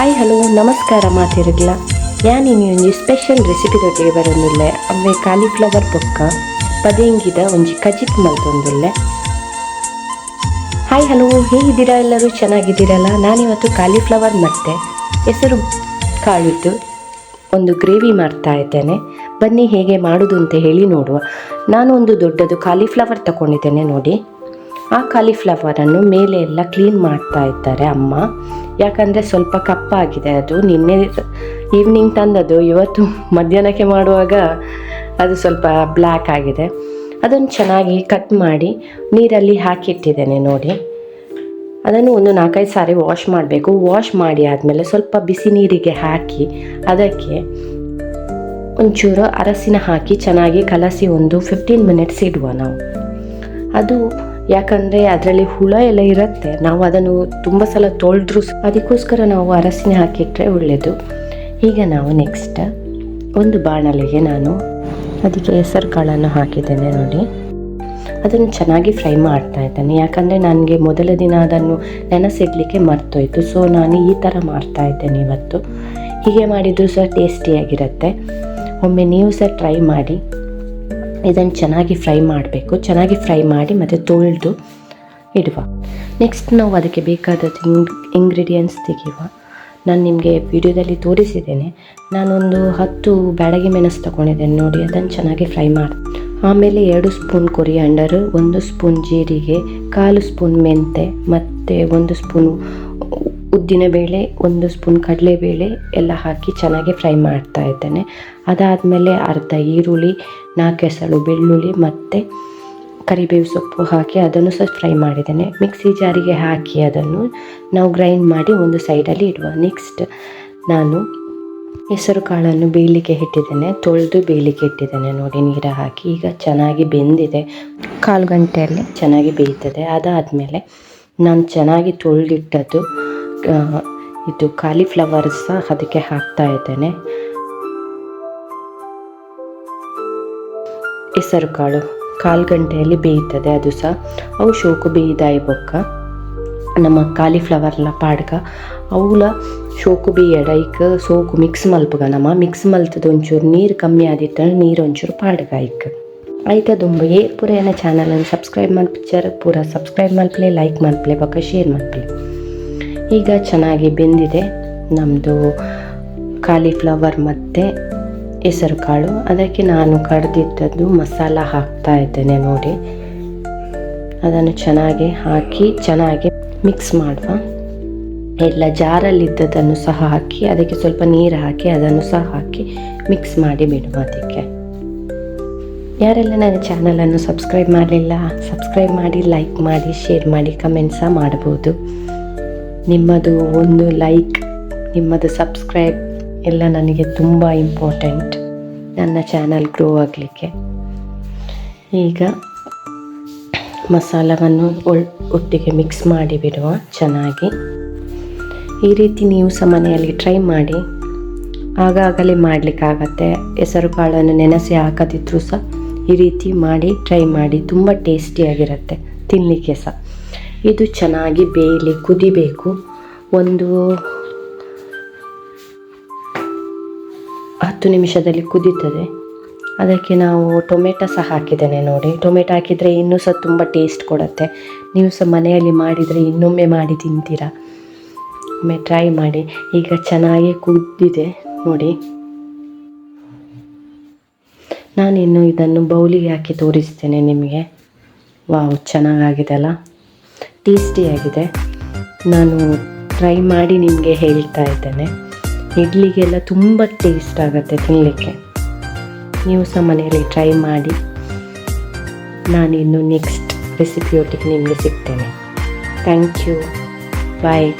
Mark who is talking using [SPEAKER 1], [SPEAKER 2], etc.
[SPEAKER 1] Hi hello ನಮಸ್ಕಾರ ಮಾತಿರಗ್ಲ ನಾನು ಒಂಜಿ ಸ್ಪೆಷಲ್ ರೆಸಿಪಿ ದೊಟ್ಟಿಗೆ ಅವೇ ಕಾಲಿಫ್ಲವರ್ ಬೊಕ್ಕ ಪದೇಂಗಿದ ಒಂಜಿ ಕಜಿತ್ ಮಲ್ತೊಂದಿಲ್ಲ. ಹಾಯ್ ಹಲೋ ಹೇಗಿದ್ದೀರಾ ಎಲ್ಲರೂ? ಚೆನ್ನಾಗಿದ್ದೀರಲ್ಲ? ನಾನಿವತ್ತು ಕಾಲಿಫ್ಲವರ್ ಮತ್ತೆ ಹೆಸರು ಕಾಳಿದ್ದು ಒಂದು ಗ್ರೇವಿ ಮಾಡ್ತಾ ಇದ್ದೇನೆ. ಬನ್ನಿ ಹೇಗೆ ಮಾಡೋದು ಅಂತ ಹೇಳಿ ನೋಡುವ. ನಾನು ಒಂದು ದೊಡ್ಡದು ಕಾಲಿಫ್ಲವರ್ ತಗೊಂಡಿದ್ದೇನೆ ನೋಡಿ. ಆ ಕಾಲಿಫ್ಲವರನ್ನು ಮೇಲೆ ಎಲ್ಲ ಕ್ಲೀನ್ ಮಾಡ್ತಾ ಇದ್ದಾರೆ ಅಮ್ಮ. ಯಾಕಂದರೆ ಸ್ವಲ್ಪ ಕಪ್ಪಾಗಿದೆ ಅದು. ನಿನ್ನೆ ಈವ್ನಿಂಗ್ ತಂದದ್ದು, ಇವತ್ತು ಮಧ್ಯಾಹ್ನಕ್ಕೆ ಮಾಡುವಾಗ ಅದು ಸ್ವಲ್ಪ ಬ್ಲ್ಯಾಕ್ ಆಗಿದೆ. ಅದನ್ನು ಚೆನ್ನಾಗಿ ಕಟ್ ಮಾಡಿ ನೀರಲ್ಲಿ ಹಾಕಿಟ್ಟಿದ್ದೇನೆ ನೋಡಿ. ಅದನ್ನು ಒಂದು ನಾಲ್ಕೈದು ಸಾರಿ ವಾಶ್ ಮಾಡಬೇಕು. ವಾಶ್ ಮಾಡಿ ಆದಮೇಲೆ ಸ್ವಲ್ಪ ಬಿಸಿ ನೀರಿಗೆ ಹಾಕಿ ಅದಕ್ಕೆ ಒಂಚೂರು ಅರಸಿನ ಹಾಕಿ ಚೆನ್ನಾಗಿ ಕಲಸಿ ಒಂದು ಫಿಫ್ಟೀನ್ ಮಿನಿಟ್ಸ್ ಇಡುವ ನಾವು. ಅದು ಯಾಕಂದರೆ ಅದರಲ್ಲಿ ಹುಳ ಎಲ್ಲ ಇರುತ್ತೆ. ನಾವು ಅದನ್ನು ತುಂಬ ಸಲ ತೊಳೆದ್ರು ಅದಕ್ಕೋಸ್ಕರ ನಾವು ಅರಸಿನ ಹಾಕಿಟ್ರೆ ಒಳ್ಳೆಯದು ಈಗ ನಾವು ನೆಕ್ಸ್ಟ್ ಒಂದು ಬಾಣಲೆಗೆ ನಾನು ಅದಕ್ಕೆ ಹೆಸರು ಕಾಳನ್ನು ಹಾಕಿದ್ದೇನೆ ನೋಡಿ. ಅದನ್ನು ಚೆನ್ನಾಗಿ ಫ್ರೈ ಮಾಡ್ತಾ ಇದ್ದೇನೆ. ಯಾಕಂದರೆ ನನಗೆ ಮೊದಲ ದಿನ ಅದನ್ನು ನೆನೆಸಿಡ್ಲಿಕ್ಕೆ ಮರ್ತೋಯ್ತು. ಸೊ ನಾನು ಈ ಥರ ಮಾಡ್ತಾ ಇದ್ದೇನೆ ಇವತ್ತು. ಹೀಗೆ ಮಾಡಿದರೂ ಸಹ ಟೇಸ್ಟಿಯಾಗಿರುತ್ತೆ ಒಮ್ಮೆ ನೀವು ಸಹ ಟ್ರೈ ಮಾಡಿ. ಇದನ್ನು ಚೆನ್ನಾಗಿ ಫ್ರೈ ಮಾಡಬೇಕು. ಚೆನ್ನಾಗಿ ಫ್ರೈ ಮಾಡಿ ಮತ್ತು ತೊಳೆದು ಇಡುವ. ನೆಕ್ಸ್ಟ್ ನಾವು ಅದಕ್ಕೆ ಬೇಕಾದ ಇಂಗ್ ಇಂಗ್ರೀಡಿಯೆಂಟ್ಸ್ ತೆಗೆಯುವ. ನಾನು ನಿಮಗೆ ವಿಡಿಯೋದಲ್ಲಿ ತೋರಿಸಿದ್ದೇನೆ. ನಾನೊಂದು ಹತ್ತು ಬ್ಯಾಡಗಿ ಮೆಣಸು ತಗೊಂಡಿದ್ದೇನೆ ನೋಡಿ, ಅದನ್ನು ಚೆನ್ನಾಗಿ ಫ್ರೈ ಮಾಡಿ, ಆಮೇಲೆ ಎರಡು ಸ್ಪೂನ್ ಕೊರಿಯಾಂಡರ್, ಒಂದು ಸ್ಪೂನ್ ಜೀರಿಗೆ, ಕಾಲು ಸ್ಪೂನ್ ಮೆಂತೆ, ಮತ್ತು ಒಂದು ಸ್ಪೂನ್ ಉದ್ದಿನಬೇಳೆ ಒಂದು ಸ್ಪೂನ್ ಕಡಲೆಬೇಳೆ ಎಲ್ಲ ಹಾಕಿ ಚೆನ್ನಾಗಿ ಫ್ರೈ ಮಾಡ್ತಾ ಇದ್ದೇನೆ. ಅದಾದಮೇಲೆ ಅರ್ಧ ಈರುಳ್ಳಿ ನಾಲ್ಕು ಎಸಳು ಬೆಳ್ಳುಳ್ಳಿ ಮತ್ತು ಕರಿಬೇವು ಸೊಪ್ಪು ಹಾಕಿ ಅದನ್ನು ಸಹ ಫ್ರೈ ಮಾಡಿದ್ದೇನೆ. ಮಿಕ್ಸಿ ಜಾರಿಗೆ ಹಾಕಿ ಅದನ್ನು ನಾವು ಗ್ರೈಂಡ್ ಮಾಡಿ ಒಂದು ಸೈಡಲ್ಲಿ ಇಡುವ. ನೆಕ್ಸ್ಟ್ ನಾನು ಹೆಸರು ಕಾಳನ್ನು ಬೇಯಲಿಕ್ಕೆ ಇಟ್ಟಿದ್ದೇನೆ. ತೊಳೆದು ಬೇಯಲಿಕ್ಕೆ ಇಟ್ಟಿದ್ದೇನೆ. ನೋಡಿ ನೀರು ಹಾಕಿ ಈಗ ಚೆನ್ನಾಗಿ ಬೆಂದಿದೆ. ಕಾಲು ಗಂಟೆಯಲ್ಲಿ ಚೆನ್ನಾಗಿ ಬೇಯ್ತದೆ. ಅದಾದಮೇಲೆ ನಾನು ಚೆನ್ನಾಗಿ ತೊಳೆದಿಟ್ಟದ್ದು ಇದು ಕಾಲಿಫ್ಲವರ್ ಸಹ ಅದಕ್ಕೆ ಹಾಕ್ತಾ ಇದ್ದೇನೆ. ಹೆಸರು ಕಾಳು. ಕಾಲು ಗಂಟೆಯಲ್ಲಿ ಬೇಯ್ತದೆ ಅದು ಸಹ. ಅವು ಶೋಕು ಬೇಯ್ದಾಯಿ ಬೊಕ್ಕ ನಮ್ಮ ಕಾಲಿಫ್ಲವರ್ಲ ಪಾಡ್ಕ ಅವುಲ ಶೋಕು ಬೇಯಡ ಈಗ ಸೋಕು ಮಿಕ್ಸ್ ಮಲ್ಪಗ ನಮ್ಮ. ಮಿಕ್ಸ್ ಮಲ್ತದ ಒಂಚೂರು ನೀರು ಕಮ್ಮಿ ಆದಿತ್ತ ನೀರು ಒಂಚೂರು ಪಾಡ್ಗ ಈಗ ಆಯ್ತಾ ತುಂಬ ಏರ್ ಪೂರ ಏನ ಚಾನಲನ್ನು ಸಬ್ಸ್ಕ್ರೈಬ್ ಮಾಡ್ಪಿಚ್ಚಾರ? ಪೂರ ಸಬ್ಸ್ಕ್ರೈಬ್ ಮಲ್ಪಲೆ ಲೈಕ್ ಮಲ್ಪಲೆ ಬೊಕ್ಕ ಶೇರ್ ಮಲ್ಪಲೆ ಈಗ ಚೆನ್ನಾಗಿ ಬೆಂದಿದೆ. ನಮ್ಮದು ಕಾಲಿಫ್ಲವರ್ ಮತ್ತು ಹೆಸರು ಕಾಳು. ಅದಕ್ಕೆ ನಾನು ಕಡ್ದಿದ್ದದ್ದು ಮಸಾಲ ಹಾಕ್ತಾ ಇದ್ದೇನೆ ನೋಡಿ. ಅದನ್ನು ಚೆನ್ನಾಗಿ ಹಾಕಿ, ಚೆನ್ನಾಗಿ ಮಿಕ್ಸ್ ಮಾಡುವ. ಎಲ್ಲ ಜಾರಲ್ಲಿದ್ದದನ್ನು ಸಹ ಹಾಕಿ, ಅದಕ್ಕೆ ಸ್ವಲ್ಪ ನೀರು ಹಾಕಿ, ಅದನ್ನು ಸಹ ಹಾಕಿ ಮಿಕ್ಸ್ ಮಾಡಿ ಬಿಡುವ ಅದಕ್ಕೆ. ಯಾರೆಲ್ಲ ನನ್ನ ಚಾನಲನ್ನು ಸಬ್ಸ್ಕ್ರೈಬ್ ಮಾಡಲಿಲ್ಲ ಸಬ್ಸ್ಕ್ರೈಬ್ ಮಾಡಿ ಲೈಕ್ ಮಾಡಿ ಶೇರ್ ಮಾಡಿ ಕಮೆಂಟ್ ಸಹ ಮಾಡ್ಬೋದು. ನಿಮ್ಮದು ಒಂದು ಲೈಕ್ ನಿಮ್ಮದು ಸಬ್ಸ್ಕ್ರೈಬ್ ಎಲ್ಲ ನನಗೆ ತುಂಬ ಇಂಪಾರ್ಟೆಂಟ್ ನನ್ನ ಚಾನಲ್ ಗ್ರೋ ಆಗಲಿಕ್ಕೆ. ಈಗ ಮಸಾಲವನ್ನು ಒಟ್ಟಿಗೆ ಮಿಕ್ಸ್ ಮಾಡಿ ಬಿಡುವ ಚೆನ್ನಾಗಿ. ಈ ರೀತಿ ನೀವು ಸಹ ಮನೆಯಲ್ಲಿ ಟ್ರೈ ಮಾಡಿ. ಆಗಾಗಲೇ ಮಾಡಲಿಕ್ಕಾಗತ್ತೆ. ಹೆಸರು ಕಾಳನ್ನು ನೆನೆಸಿ ಹಾಕದಿದ್ರೂ ಸಹ ಈ ರೀತಿ ಮಾಡಿ ಟ್ರೈ ಮಾಡಿ. ತುಂಬ ಟೇಸ್ಟಿಯಾಗಿರುತ್ತೆ ತಿನ್ನಲಿಕ್ಕೆ ಸಹ ಇದು ಚೆನ್ನಾಗಿ ಬೇಯಲಿ, ಕುದಿಬೇಕು. ಒಂದು ಹತ್ತು ನಿಮಿಷದಲ್ಲಿ ಕುದೀತದೆ. ಅದಕ್ಕೆ ನಾವು ಟೊಮೆಟೊ ಸಹ ಹಾಕಿದ್ದೇನೆ ನೋಡಿ. ಟೊಮೆಟೊ ಹಾಕಿದರೆ ಇನ್ನೂ ಸಹ ತುಂಬ ಟೇಸ್ಟ್ ಕೊಡುತ್ತೆ. ನೀವು ಸಹ ಮನೆಯಲ್ಲಿ ಮಾಡಿದರೆ ಇನ್ನೊಮ್ಮೆ ಮಾಡಿ ತಿಂತೀರಾ? ಒಮ್ಮೆ ಟ್ರೈ ಮಾಡಿ. ಈಗ ಚೆನ್ನಾಗಿ ಕುದ್ದಿದೆ ನೋಡಿ. ನಾನಿನ್ನು ಇದನ್ನು ಬೌಲಿಗೆ ಹಾಕಿ ತೋರಿಸ್ತೇನೆ ನಿಮಗೆ. ವಾವ್, ಚೆನ್ನಾಗಾಗಿದೆ ಅಲ್ಲ? ಟೇಸ್ಟಿಯಾಗಿದೆ ನಾನು ಟ್ರೈ ಮಾಡಿ ನಿಮಗೆ ಹೇಳ್ತಾ ಇದ್ದೇನೆ. ಇಡ್ಲಿಗೆಲ್ಲ ತುಂಬ ಟೇಸ್ಟ್ ಆಗುತ್ತೆ ತಿನ್ನಲಿಕ್ಕೆ ನೀವು ಸಹ ಮನೆಯಲ್ಲಿ ಟ್ರೈ ಮಾಡಿ. ನಾನಿನ್ನು ನೆಕ್ಸ್ಟ್ ರೆಸಿಪಿಯೊಟ್ಟಿಗೆ ನಿಮಗೆ ಸಿಗ್ತೇನೆ. Thank you bye